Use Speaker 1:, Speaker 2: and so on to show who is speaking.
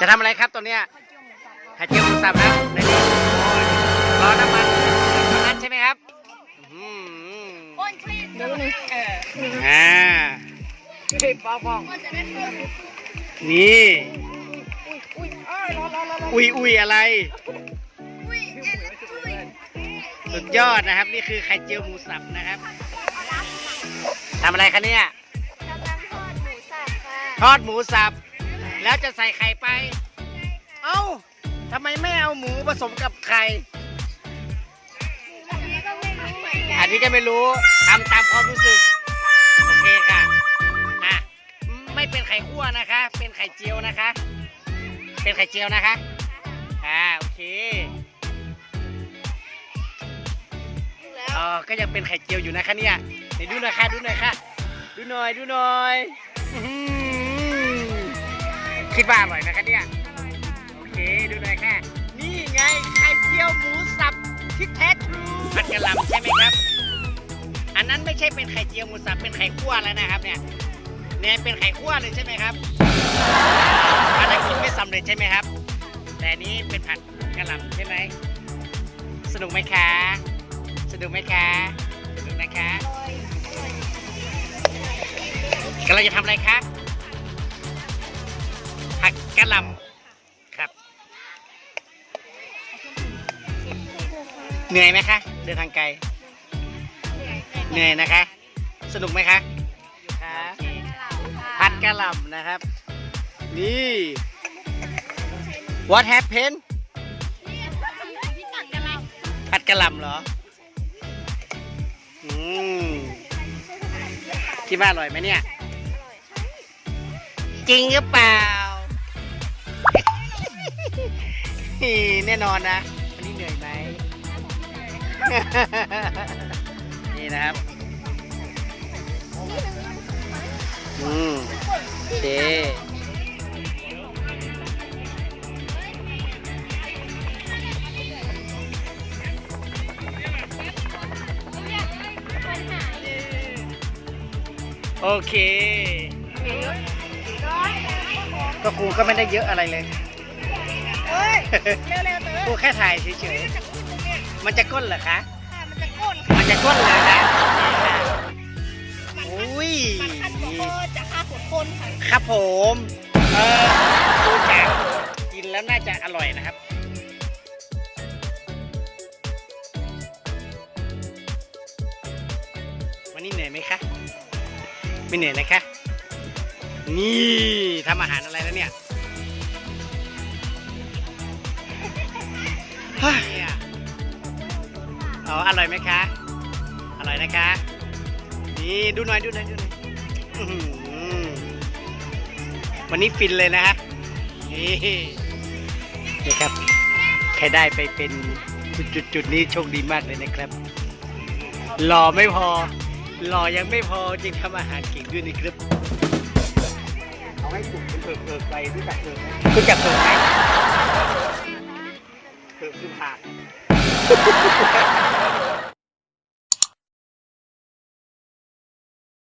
Speaker 1: จะทำอะไรครับตัวเนี้ยไข่เจียวหมูสับนะในนี้รอน้ำมันเท่านั้นใช่ไหมครับอืม
Speaker 2: บนคลีสแล้วนี่เออ
Speaker 1: อ่า
Speaker 2: ป้าฟองจะได้เพิ่ม
Speaker 1: นี่
Speaker 2: อุ้ยอ้ยรอรอรอรอ
Speaker 1: อุยอุยอะไรสุดยอดนะครับ นี่คือไข่เจียวหมูสับนะครับทำอะไรคะเนี่ย
Speaker 2: กำทอดหมูสับค่ะ
Speaker 1: ทอดหมูสับ แล้วจะใส่ไข่ไป เอ้าทำไมไม่เอาหมูผสมกับไข่
Speaker 2: อันนี้ก็ไม่รู้เหมือนกั
Speaker 1: อั
Speaker 2: น
Speaker 1: นนี้ก็ไม่รู้ทำตามความรู้สึก โอเคค่ะอะ ไม่เป็นไข่คั่วนะคะ เป็นไข่เจียวนะคะ เป็นไข่เจียวนะคะ อ่า โอเค
Speaker 2: แล้ว
Speaker 1: อ๋อก็ยังเป็นไข่เจียวอยู่นะคะเนี่ยไหนดูหน่อยค่ะ ดูหน่อยค่ะ ดูหน่อย ดูหน่อยอื้อหือ คิดว่าอร่อยนะคะเนี่ย โอเค ดูหน่อยค่ะ นี่ไงไข่เจียวหมูสับที่แท้ทรูผัดกะหล่ำใช่ไหมครับ อันนั้นไม่ใช่เป็นไข่เจียวหมูสับ เป็นไข่คั่วแล้วนะครับเนี่ย เนี่ยเป็นไข่คั่วเลยใช่ไหมครับ อันนั้นกินไม่สำเร็จใช่ไหมครับ แต่อันนี้เป็นผัดกะหล่ำใช่ไหม สนุกไหมคะ สนุกไหมคะ สนุกนะคะกำลังจะทำอะไรคะ ผักกะหล่ำครับ เหนื่อยไหมคะ เดินทางไกล เหนื่อยนะคะ สนุกไหมคะคะผัดกะหล่ำนะครับ นี่ What happened
Speaker 2: พี่ตักกันไหม
Speaker 1: ผัดกะหล่ำเหรอ อืมคิดว่าอร่อยไหมเนี่ย จริงหรือเปล่า แน่นอนนะวันนี้เหนื่อยไหม นี่นะครับ อืมโอเคโอเค ก็ครูก็ไม่ได้เยอะอะไรเลย
Speaker 2: เฮ้ยเร็วๆเต๋
Speaker 1: ครู
Speaker 2: อ
Speaker 1: แค่ถ่ายเฉย
Speaker 2: จะพูดตรงเนี้ย
Speaker 1: ๆ มันจะก้นเหรอคะ
Speaker 2: ค่ะมันจะก้นค่ะ
Speaker 1: มันจะก้นเลยนะอุ้ย
Speaker 2: มันขั้นหัวโคตรจะฆ่าหัวคนค่ะ
Speaker 1: ครับผม เออดูจากกินแล้วน่าจะอร่อยนะครับ วันนี้เหนื่อยไหมคะ ไม่เหนื่อยนะคะ นี่ทำอาหารอะไรแล้วเนี่ย เฮ้ยเอาอร่อยไหมคะ อร่อยนะคะ นี่ดูหน่อยดูหน่อยดูหน่อยวันนี้ฟินเลยนะฮะ นี่นี่ครับ ใครได้ไปเป็นจุดจุดจุดๆนี้โชคดีมากเลยนะครับหล่อไม่พอหล่อยังไม่พอจึงทำอาหารเก่งด้วยนะครับ
Speaker 3: เอาให้สุกเป็นเผือกๆไปรู้จักเผือกไหม
Speaker 1: รู้จักตัวไหม
Speaker 3: คือคือผ่า